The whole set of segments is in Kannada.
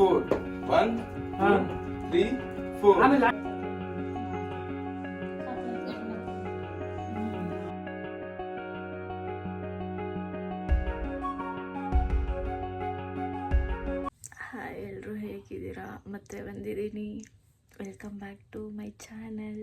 Four one. Three four hi ಎಲ್ಲರೂ ಹೇಗಿದ್ದೀರಾ? ಮತ್ತೆ ಬಂದಿದ್ದೀನಿ. Welcome back to my channel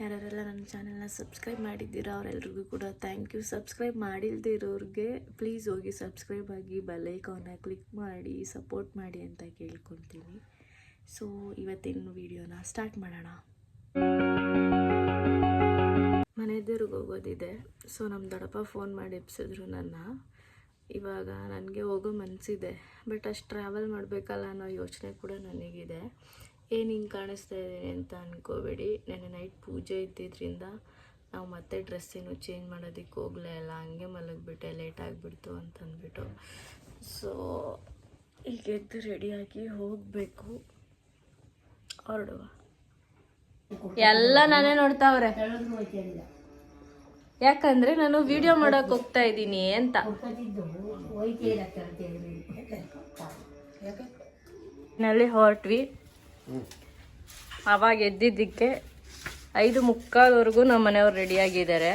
ಯಾರ್ಯಾರೆಲ್ಲ ನನ್ನ ಚಾನೆಲ್ನ ಸಬ್ಸ್ಕ್ರೈಬ್ ಮಾಡಿದ್ದೀರಾ ಅವರೆಲ್ರಿಗೂ ಕೂಡ ಥ್ಯಾಂಕ್ ಯು ಸಬ್ಸ್ಕ್ರೈಬ್ ಮಾಡಿಲ್ಲದೆ ಇರೋರಿಗೆ ಪ್ಲೀಸ್ ಹೋಗಿ ಸಬ್ಸ್ಕ್ರೈಬ್ ಆಗಿ ಬೆಲ್ಲೈಕಾನ್ನ ಕ್ಲಿಕ್ ಮಾಡಿ ಸಪೋರ್ಟ್ ಮಾಡಿ ಅಂತ ಕೇಳ್ಕೊತೀನಿ ಸೊ ಇವತ್ತಿನ ವಿಡಿಯೋನ ಸ್ಟಾರ್ಟ್ ಮಾಡೋಣ. ಮನೆ ದೇವ್ರಿಗೆ ಹೋಗೋದಿದೆ. ಸೊ ನಮ್ಮ ದೊಡ್ಡಪ್ಪ ಫೋನ್ ಮಾಡಿ ಎಬ್ಸಿದ್ರು ನನ್ನ. ಇವಾಗ ನನಗೆ ಹೋಗೋ ಮನಸ್ಸಿದೆ ಬಟ್ ಅಷ್ಟು ಟ್ರಾವೆಲ್ ಮಾಡಬೇಕಲ್ಲ ಅನ್ನೋ ಯೋಚನೆ ಕೂಡ ನನಗಿದೆ. ಏನು ಹಿಂಗೆ ಕಾಣಿಸ್ತಾ ಇದ್ದೀನಿ ಅಂತ ಅನ್ಕೋಬೇಡಿ. ನೆನ್ನೆ ನೈಟ್ ಪೂಜೆ ಇದ್ದಿದ್ದರಿಂದ ನಾವು ಮತ್ತೆ ಡ್ರೆಸ್ ಏನು ಚೇಂಜ್ ಮಾಡೋದಕ್ಕೆ ಹೋಗಲೇ ಇಲ್ಲ. ಹಂಗೆ ಮಲಗಿಬಿಟ್ಟೆ ಲೇಟ್ ಆಗಿಬಿಡ್ತು ಅಂತಂದ್ಬಿಟ್ಟು ಸೊ ಈಗ ಎದ್ದು ರೆಡಿಯಾಗಿ ಹೋಗಬೇಕು. ಹೊರಡುವ. ಎಲ್ಲ ನಾನೇ ನೋಡ್ತಾವ್ರೆ. ಯಾಕಂದ್ರೆ ನಾನು ವಿಡಿಯೋ ಮಾಡಕ್ ಹೋಗ್ತಾ ಇದ್ದೀನಿ ಅಂತ. ನಲ್ಲಿ ಹೊರಟ್ವಿ. ಅವಾಗ ಎದ್ದಿದ್ದಕ್ಕೆ ಐದು ಮುಕ್ಕಾಲ್ವರೆಗೂ ನಮ್ಮ ಮನೆಯವ್ರು ರೆಡಿಯಾಗಿದ್ದಾರೆ.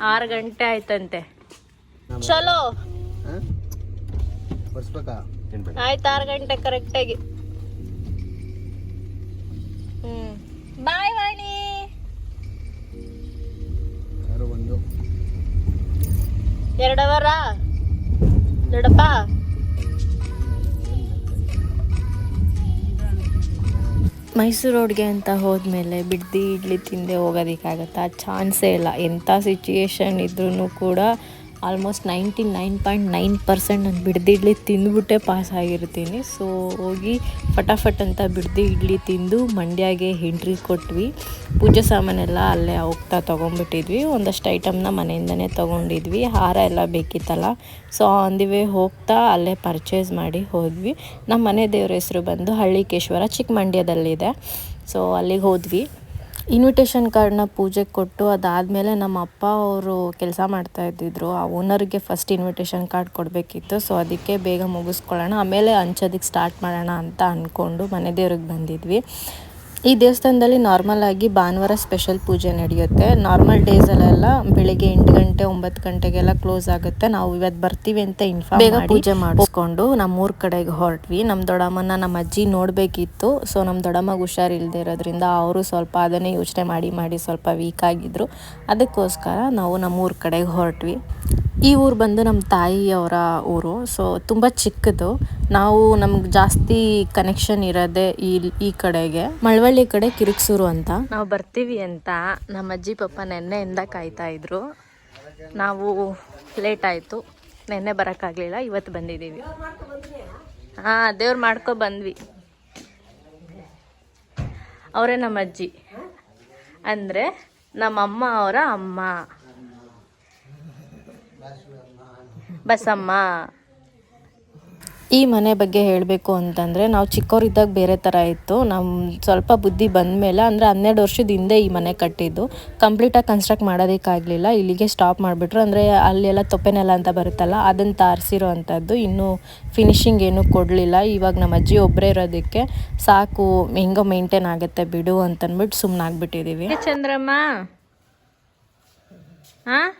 ಆರು ಗಂಟೆ ಆಯ್ತಂತೆ. ಚಲೋ. ಆಯ್ತು ಆರು ಗಂಟೆ ಕರೆಕ್ಟಾಗಿ ಹ್ಮ್. ಬಾಯ್ ವಾಣಿ. ಎರಡು ಅವರ? ದೊಡ್ಡಪ್ಪ ಮೈಸೂರು ರೋಡ್ಗೆ ಅಂತ ಹೋದ್ಮೇಲೆ ಬಿಡ್ದಿ ಇಡ್ಲಿ ತಿಂದೆ ಹೋಗೋದಕ್ಕಾಗತ್ತಾ? ಚಾನ್ಸೇ ಇಲ್ಲ. ಎಂಥ ಸಿಚುಯೇಷನ್ ಇದ್ರೂ ಕೂಡ almost ninety nine point nine percent ನಾನು ಬಿಡ್ದಿ ಇಡ್ಲಿ ತಿಂದ್ಬಿಟ್ಟೆ ಪಾಸ್ ಆಗಿರ್ತೀನಿ ಸೊ ಹೋಗಿ ಫಟಾಫಟ್ ಅಂತ ಬಿಡ್ದಿ ಇಡ್ಲಿ ತಿಂದು ಮಂಡ್ಯಗೆ ಎಂಟ್ರಿ ಕೊಟ್ವಿ. ಪೂಜೆ ಸಾಮಾನೆಲ್ಲ ಅಲ್ಲೇ ಹೋಗ್ತಾ ತೊಗೊಂಡ್ಬಿಟ್ಟಿದ್ವಿ. ಒಂದಷ್ಟು ಐಟಮ್ನ ಮನೆಯಿಂದನೇ ತೊಗೊಂಡಿದ್ವಿ. ಹಾರ ಎಲ್ಲ ಬೇಕಿತ್ತಲ್ಲ. ಸೊ ಆನ್ ಹೋಗ್ತಾ ಅಲ್ಲೇ ಪರ್ಚೇಸ್ ಮಾಡಿ ಹೋದ್ವಿ. ನಮ್ಮ ಮನೆ ದೇವ್ರ ಹೆಸರು ಬಂದು ಹಳ್ಳಿಕೇಶ್ವರ ಚಿಕ್ಕಮಂಡ್ಯದಲ್ಲಿದೆ. ಸೊ ಅಲ್ಲಿಗೆ ಹೋದ್ವಿ. ಇನ್ವಿಟೇಷನ್ ಕಾರ್ಡ್ನ ಪೂಜೆಗೆ ಕೊಟ್ಟು ಅದಾದಮೇಲೆ ನಮ್ಮ ಅಪ್ಪ ಅವರು ಕೆಲಸ ಮಾಡ್ತಾ ಇದ್ದಿದ್ರು. ಆ ಓನರ್ಗೆ ಫಸ್ಟ್ ಇನ್ವಿಟೇಷನ್ ಕಾರ್ಡ್ ಕೊಡಬೇಕಿತ್ತು. ಸೊ ಅದಕ್ಕೆ ಬೇಗ ಮುಗಿಸ್ಕೊಳ್ಳೋಣ. ಆಮೇಲೆ ಹಂಚೋದಕ್ಕೆ ಸ್ಟಾರ್ಟ್ ಮಾಡೋಣ ಅಂತ ಅಂದ್ಕೊಂಡು ಮನೆ ದೇವ್ರಿಗೆ ಬಂದಿದ್ವಿ. ಈ ದೇವಸ್ಥಾನದಲ್ಲಿ ನಾರ್ಮಲ್ ಆಗಿ ಭಾನುವಾರ ಸ್ಪೆಷಲ್ ಪೂಜೆ ನಡೆಯುತ್ತೆ. ನಾರ್ಮಲ್ ಡೇಸಲ್ಲೆಲ್ಲ ಬೆಳಿಗ್ಗೆ ಎಂಟು ಗಂಟೆ ಒಂಬತ್ತು ಗಂಟೆಗೆಲ್ಲ ಕ್ಲೋಸ್ ಆಗುತ್ತೆ. ನಾವು ಇವತ್ತು ಬರ್ತೀವಿ ಅಂತ ಇನ್ಫಾರ್ಮ್ ಬೇಗ ಪೂಜೆ ಮಾಡಿಸ್ಕೊಂಡು ನಮ್ಮ ಊರ್ ಕಡೆಗೆ ಹೊರಟ್ವಿ. ನಮ್ಮ ದೊಡ್ಡಮ್ಮನ ನಮ್ಮ ಅಜ್ಜಿ ನೋಡಬೇಕಿತ್ತು. ಸೊ ನಮ್ಮ ದೊಡ್ಡಮ್ಮಗೆ ಹುಷಾರಿಲ್ಲದೆ ಇರೋದ್ರಿಂದ ಅವರು ಸ್ವಲ್ಪ ಅದನ್ನೇ ಯೋಚನೆ ಮಾಡಿ ಮಾಡಿ ಸ್ವಲ್ಪ ವೀಕ್ ಆಗಿದ್ರು. ಅದಕ್ಕೋಸ್ಕರ ನಾವು ನಮ್ಮ ಊರ್ ಕಡೆಗೆ ಹೊರಟ್ವಿ. ಈ ಊರು ಬಂದು ನಮ್ಮ ತಾಯಿಯವರ ಊರು. ಸೊ ತುಂಬ ಚಿಕ್ಕದು. ನಾವು ನಮ್ಗೆ ಜಾಸ್ತಿ ಕನೆಕ್ಷನ್ ಇರೋದೇ ಈ ಈ ಕಡೆಗೆ. ಮಳವಳ್ಳಿ ಕಡೆ ಕಿರಿಕ್ಸೂರು ಅಂತ. ನಾವು ಬರ್ತೀವಿ ಅಂತ ನಮ್ಮ ಅಜ್ಜಿ ಪಪ್ಪ ನೆನ್ನೆಯಿಂದ ಕಾಯ್ತಾ ಇದ್ರು. ನಾವು ಲೇಟ್ ಆಯಿತು. ನೆನ್ನೆ ಬರೋಕ್ಕಾಗಲಿಲ್ಲ, ಇವತ್ತು ಬಂದಿದ್ದೀವಿ. ಹಾಂ, ದೇವ್ರು ಮಾಡ್ಕೊ ಬಂದ್ವಿ. ಅವರೇ ನಮ್ಮ ಅಜ್ಜಿ. ಅಂದರೆ ನಮ್ಮಮ್ಮ ಅವರ ಅಮ್ಮ. ಬಸಮ್ಮ. ಈ ಮನೆ ಬಗ್ಗೆ ಹೇಳಬೇಕು ಅಂತಂದರೆ ನಾವು ಚಿಕ್ಕವರಿದ್ದಾಗ ಬೇರೆ ಥರ ಇತ್ತು. ನಮ್ಮ ಸ್ವಲ್ಪ ಬುದ್ಧಿ ಬಂದ ಮೇಲೆ ಅಂದರೆ ಹನ್ನೆರಡು ವರ್ಷದ ಹಿಂದೆ ಈ ಮನೆ ಕಟ್ಟಿದ್ದು. ಕಂಪ್ಲೀಟಾಗಿ ಕನ್ಸ್ಟ್ರಕ್ಟ್ ಮಾಡೋದಕ್ಕಾಗಲಿಲ್ಲ. ಇಲ್ಲಿಗೆ ಸ್ಟಾಪ್ ಮಾಡಿಬಿಟ್ರು. ಅಂದರೆ ಅಲ್ಲೆಲ್ಲ ತೊಪ್ಪೆನೆಲ್ಲ ಅಂತ ಬರುತ್ತಲ್ಲ ಅದನ್ನು ತಾರಿಸಿರೋ ಅಂಥದ್ದು. ಇನ್ನೂ ಫಿನಿಶಿಂಗ್ ಏನೂ ಕೊಡಲಿಲ್ಲ. ಇವಾಗ ನಮ್ಮ ಅಜ್ಜಿ ಒಬ್ಬರೇ ಇರೋದಕ್ಕೆ ಸಾಕು ಹೆಂಗೋ ಮೇಂಟೈನ್ ಆಗುತ್ತೆ ಬಿಡು ಅಂತಂದ್ಬಿಟ್ಟು ಸುಮ್ಮನೆ ಆಗ್ಬಿಟ್ಟಿದ್ದೀವಿ ಚಂದ್ರಮ್ಮ. ಹಾಂ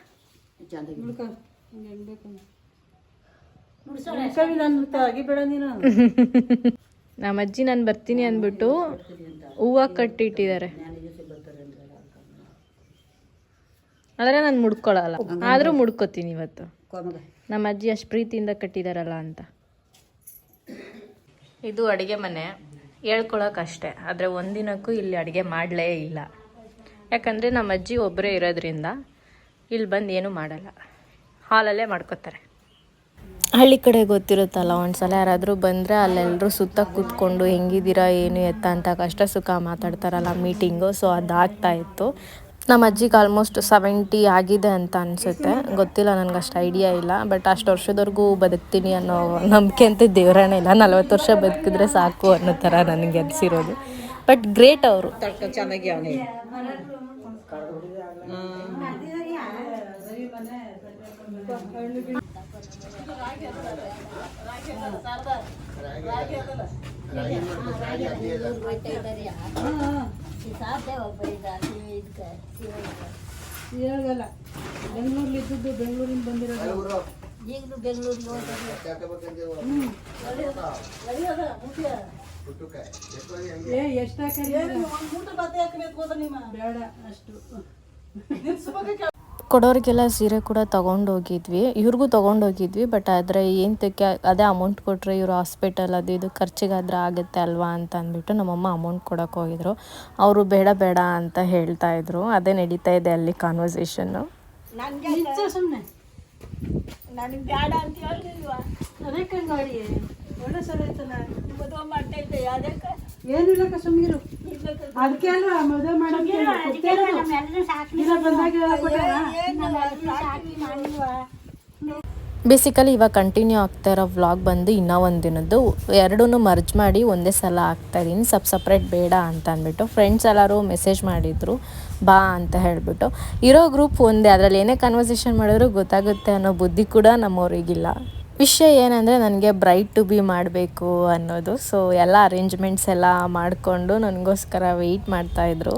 ನಮ್ಮ ಅಜ್ಜಿ ನಾನು ಬರ್ತೀನಿ ಅಂದ್ಬಿಟ್ಟು ಹೂವು ಕಟ್ಟಿಟ್ಟಿದ್ದಾರೆ. ಆದರೆ ನಾನು ಮುಡ್ಕೊಳಲ್ಲ. ಆದರೂ ಮುಡ್ಕೋತೀನಿ ಇವತ್ತು. ನಮ್ಮ ಅಜ್ಜಿ ಅಷ್ಟು ಪ್ರೀತಿಯಿಂದ ಕಟ್ಟಿದಾರಲ್ಲ ಅಂತ. ಇದು ಅಡುಗೆ ಮನೆ. ಹೇಳ್ಕೊಳಕ್ಕಷ್ಟೇ ಆದರೆ ಒಂದಿನಕ್ಕೂ ಇಲ್ಲಿ ಅಡುಗೆ ಮಾಡಲೇ ಇಲ್ಲ. ಯಾಕಂದರೆ ನಮ್ಮ ಅಜ್ಜಿ ಒಬ್ಬರೇ ಇರೋದ್ರಿಂದ ಇಲ್ಲಿ ಬಂದು ಏನೂ ಮಾಡಲ್ಲ. ಹಾಲಲ್ಲೇ ಮಾಡ್ಕೋತಾರೆ. ಹಳ್ಳಿ ಕಡೆ ಗೊತ್ತಿರುತ್ತಲ್ಲ ಒಂದ್ಸಲ ಯಾರಾದರೂ ಬಂದರೆ ಅಲ್ಲೆಲ್ಲರೂ ಸುತ್ತ ಕೂತ್ಕೊಂಡು ಹೆಂಗಿದ್ದೀರಾ ಏನು ಎತ್ತ ಅಂತ ಕಷ್ಟ ಸುಖ ಮಾತಾಡ್ತಾರಲ್ಲ ಮೀಟಿಂಗು ಸೊ ಅದಾಗ್ತಾ ಇತ್ತು. ನಮ್ಮ ಅಜ್ಜಿಗೆ ಆಲ್ಮೋಸ್ಟ್ ಸೆವೆಂಟಿ ಆಗಿದೆ ಅಂತ ಅನಿಸುತ್ತೆ. ಗೊತ್ತಿಲ್ಲ ನನಗೆ ಅಷ್ಟು ಐಡಿಯಾ ಇಲ್ಲ. ಬಟ್ ಅಷ್ಟು ವರ್ಷದವರೆಗೂ ಬದುಕ್ತೀನಿ ಅನ್ನೋ ನಂಬಿಕೆ ಅಂತ ದೇವರಾಣೆ ಇಲ್ಲ. ನಲ್ವತ್ತು ವರ್ಷ ಬದುಕಿದ್ರೆ ಸಾಕು ಅನ್ನೋ ಥರ ನನಗೆ ಅನಿಸಿರೋದು. ಬಟ್ ಗ್ರೇಟ್ ಅವರು. ಹೇಳ್ಗಲ್ಲ ಬೆಂಗಳೂರಲ್ಲಿ ಇದ್ದದ್ದು ಬೆಂಗಳೂರಿಂದ ಬಂದಿರೋದು. ಈಗಲೂ ಬೆಂಗಳೂರಿಗೆ ಏ ಎಷ್ಟು ಹಾಕಿ ಬೇಡ ಅಷ್ಟು. ಕೊಡೋರಿಗೆಲ್ಲ ಸೀರೆ ಕೂಡ ತೊಗೊಂಡೋಗಿದ್ವಿ. ಇವ್ರಿಗೂ ತೊಗೊಂಡೋಗಿದ್ವಿ ಬಟ್ ಆದರೆ ಏನಕ್ಕೆ ಅದೇ ಅಮೌಂಟ್ ಕೊಟ್ಟರೆ ಇವರು ಹಾಸ್ಪಿಟಲ್ ಅದು ಇದು ಖರ್ಚಿಗಾದ್ರೆ ಆಗುತ್ತೆ ಅಲ್ವಾ ಅಂತ ಅಂದ್ಬಿಟ್ಟು ನಮ್ಮಮ್ಮ ಅಮೌಂಟ್ ಕೊಡೋಕೆ ಹೋಗಿದ್ರು. ಅವರು ಬೇಡ ಬೇಡ ಅಂತ ಹೇಳ್ತಾ ಇದ್ರು. ಅದೇ ನಡೀತಾ ಇದೆ ಅಲ್ಲಿ ಕಾನ್ವರ್ಸೇಷನ್ನು ಅದಕ್ಕೆ ಒಳ್ಳೆ ಸರಿ ಆಯ್ತಲ್ಲ ಮದುವೆ ಮಾಡ್ತಾ ಇದ್ದೆ ಅದಕ್ಕೆ ಸುಮ್ಗಿರು ಅದಕ್ಕೆ ಅಲ್ಲ ಮದುವೆ ಮಾಡೋಕೆ ಬಂದಾಗ ಬೇಸಿಕಲಿ ಇವಾಗ ಕಂಟಿನ್ಯೂ ಆಗ್ತಾ ಇರೋ ವ್ಲಾಗ್ ಬಂದು ಇನ್ನೂ ಒಂದು ದಿನದ್ದು ಎರಡೂ ಮರ್ಜ್ ಮಾಡಿ ಒಂದೇ ಸಲ ಆಗ್ತಾ ಇದ್ದೀನಿ. ಸಪ್ ಸಪ್ರೇಟ್ ಬೇಡ ಅಂತ ಅಂದ್ಬಿಟ್ಟು. ಫ್ರೆಂಡ್ಸ್ ಎಲ್ಲರೂ ಮೆಸೇಜ್ ಮಾಡಿದರು ಬಾ ಅಂತ ಹೇಳಿಬಿಟ್ಟು. ಇರೋ ಗ್ರೂಪ್ ಒಂದೇ ಅದರಲ್ಲಿ ಏನೇ ಕನ್ವರ್ಸೇಷನ್ ಮಾಡಿದ್ರು ಗೊತ್ತಾಗುತ್ತೆ ಅನ್ನೋ ಬುದ್ಧಿ ಕೂಡ ನಮ್ಮವ್ರಿಗಿಲ್ಲ. ವಿಷಯ ಏನಂದರೆ ನನಗೆ ಬ್ರೈಟ್ ಟು ಬಿ ಮಾಡಬೇಕು ಅನ್ನೋದು. ಸೊ ಎಲ್ಲ ಅರೇಂಜ್ಮೆಂಟ್ಸ್ ಎಲ್ಲ ಮಾಡಿಕೊಂಡು ನನಗೋಸ್ಕರ ವೆಯ್ಟ್ ಮಾಡ್ತಾಯಿದ್ರು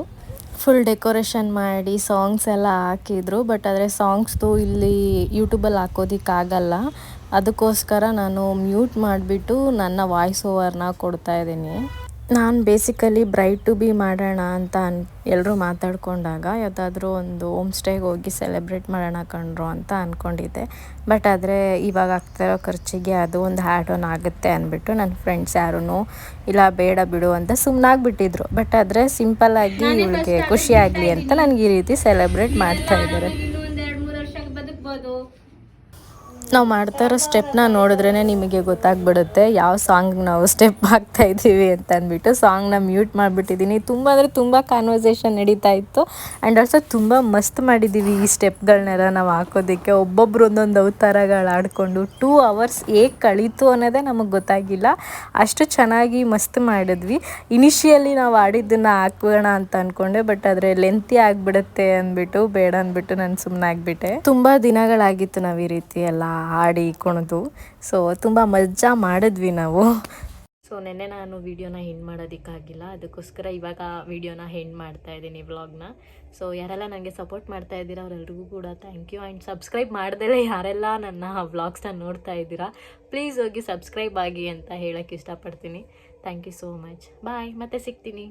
ಫುಲ್ ಡೆಕೋರೇಷನ್ ಮಾಡಿ ಸಾಂಗ್ಸ್ ಎಲ್ಲ ಹಾಕಿದ್ರು. ಬಟ್ ಆದರೆ ಸಾಂಗ್ಸ್ದು ಇಲ್ಲಿ ಯೂಟ್ಯೂಬಲ್ಲಿ ಹಾಕೋದಿಕ್ಕಾಗಲ್ಲ ಅದಕ್ಕೋಸ್ಕರ ನಾನು ಮ್ಯೂಟ್ ಮಾಡಿಬಿಟ್ಟು ನನ್ನ ವಾಯ್ಸ್ ಓವರ್ನ ಕೊಡ್ತಾ ಇದ್ದೀನಿ. ನಾನು ಬೇಸಿಕಲಿ ಬ್ರೈಟ್ ಟು ಬಿ ಮಾಡೋಣ ಅಂತ ಅನ್ ಎಲ್ಲರೂ ಮಾತಾಡ್ಕೊಂಡಾಗ ಯಾವುದಾದ್ರೂ ಒಂದು ಹೋಮ್ ಸ್ಟೇಗೆ ಹೋಗಿ ಸೆಲೆಬ್ರೇಟ್ ಮಾಡೋಣ ಕಣ್ರು ಅಂತ ಅಂದ್ಕೊಂಡಿದ್ದೆ ಬಟ್ ಆದರೆ ಇವಾಗ ಆಗ್ತಿರೋ ಖರ್ಚಿಗೆ ಅದು ಒಂದು ಹ್ಯಾಡ್ ಆನ್ ಆಗುತ್ತೆ ಅಂದ್ಬಿಟ್ಟು ನನ್ನ ಫ್ರೆಂಡ್ಸ್ ಯಾರೂ ಇಲ್ಲ ಬೇಡ ಬಿಡು ಅಂತ ಸುಮ್ಮನಾಗ್ಬಿಟ್ಟಿದ್ರು ಬಟ್ ಆದರೆ ಸಿಂಪಲ್ಲಾಗಿ ಇವಳಿಗೆ ಖುಷಿಯಾಗಲಿ ಅಂತ ನನಗೆ ಈ ರೀತಿ ಸೆಲೆಬ್ರೇಟ್ ಮಾಡ್ತಾ ಇದ್ದಾರೆ. ನಾವು ಮಾಡ್ತಾ ಇರೋ ಸ್ಟೆಪ್ನ ನೋಡಿದ್ರೇ ನಿಮಗೆ ಗೊತ್ತಾಗ್ಬಿಡುತ್ತೆ, ಯಾವ ಸಾಂಗ್ ನಾವು ಸ್ಟೆಪ್ ಹಾಕ್ತಾ ಇದ್ದೀವಿ ಅಂತ ಅಂದ್ಬಿಟ್ಟು ಸಾಂಗ್ನ ಮ್ಯೂಟ್ ಮಾಡಿಬಿಟ್ಟಿದ್ದೀನಿ. ತುಂಬ ಅಂದರೆ ತುಂಬ ಕಾನ್ವರ್ಸೇಷನ್ ನಡೀತಾ ಇತ್ತು. ಆ್ಯಂಡ್ ಆಲ್ಸೋ ತುಂಬ ಮಸ್ತ್ ಮಾಡಿದ್ದೀವಿ ಈ ಸ್ಟೆಪ್ಗಳನ್ನೆಲ್ಲ ನಾವು ಹಾಕೋದಕ್ಕೆ. ಒಬ್ಬೊಬ್ರು ಒಂದೊಂದು ಅವತಾರಗಳು ಆಡಿಕೊಂಡು ಟೂ ಅವರ್ಸ್ ಹೇಗೆ ಕಳೀತು ಅನ್ನೋದೇ ನಮಗೆ ಗೊತ್ತಾಗಿಲ್ಲ. ಅಷ್ಟು ಚೆನ್ನಾಗಿ ಮಸ್ತ್ ಮಾಡಿದ್ವಿ. ಇನಿಷಿಯಲಿ ನಾವು ಆಡಿದ್ದನ್ನು ಹಾಕೋಣ ಅಂತ ಅಂದ್ಕೊಂಡೆ ಬಟ್ ಆದರೆ ಲೆಂತಿ ಆಗಿಬಿಡುತ್ತೆ ಅಂದ್ಬಿಟ್ಟು ಬೇಡ ಅಂದ್ಬಿಟ್ಟು ನಾನು ಸುಮ್ಮನೆ ಆಗಿಬಿಟ್ಟೆ. ತುಂಬ ದಿನಗಳಾಗಿತ್ತು ನಾವು ಈ ರೀತಿ ಎಲ್ಲ ಹಾಡಿ ಕುಣಿದು ಸೊ ತುಂಬ ಮಜಾ ಮಾಡಿದ್ವಿ ನಾವು. ಸೊ ನೆನ್ನೆ ನಾನು ವೀಡಿಯೋನ ಹೆಣ್ಣು ಮಾಡೋದಕ್ಕಾಗಿಲ್ಲ. ಅದಕ್ಕೋಸ್ಕರ ಇವಾಗ ವೀಡಿಯೋನ ಹೆಣ್ಣು ಮಾಡ್ತಾ ಇದ್ದೀನಿ ವ್ಲಾಗ್ನ ಸೊ ಯಾರೆಲ್ಲ ನನಗೆ ಸಪೋರ್ಟ್ ಮಾಡ್ತಾ ಇದ್ದೀರಾ, ಅವರೆಲ್ರಿಗೂ ಕೂಡ ಥ್ಯಾಂಕ್ ಯು ಆ್ಯಂಡ್ ಸಬ್ಸ್ಕ್ರೈಬ್ ಮಾಡ್ದೇ ಯಾರೆಲ್ಲ ನನ್ನ ವ್ಲಾಗ್ಸ್ನ ನೋಡ್ತಾ ಇದ್ದೀರಾ ಪ್ಲೀಸ್ ಹೋಗಿ ಸಬ್ಸ್ಕ್ರೈಬ್ ಆಗಿ ಅಂತ ಹೇಳೋಕ್ಕೆ ಇಷ್ಟಪಡ್ತೀನಿ. Thank you so much bye ಮತ್ತೆ ಸಿಗ್ತೀನಿ.